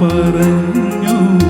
പറഞ്ഞു.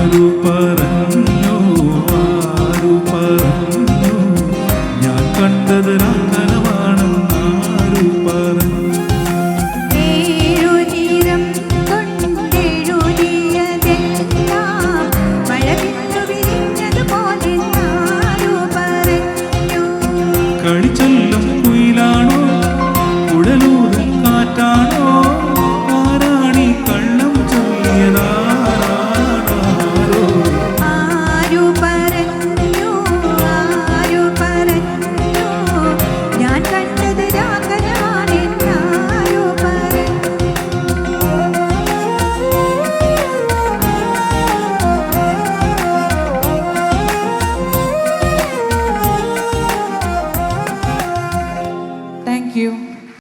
paro para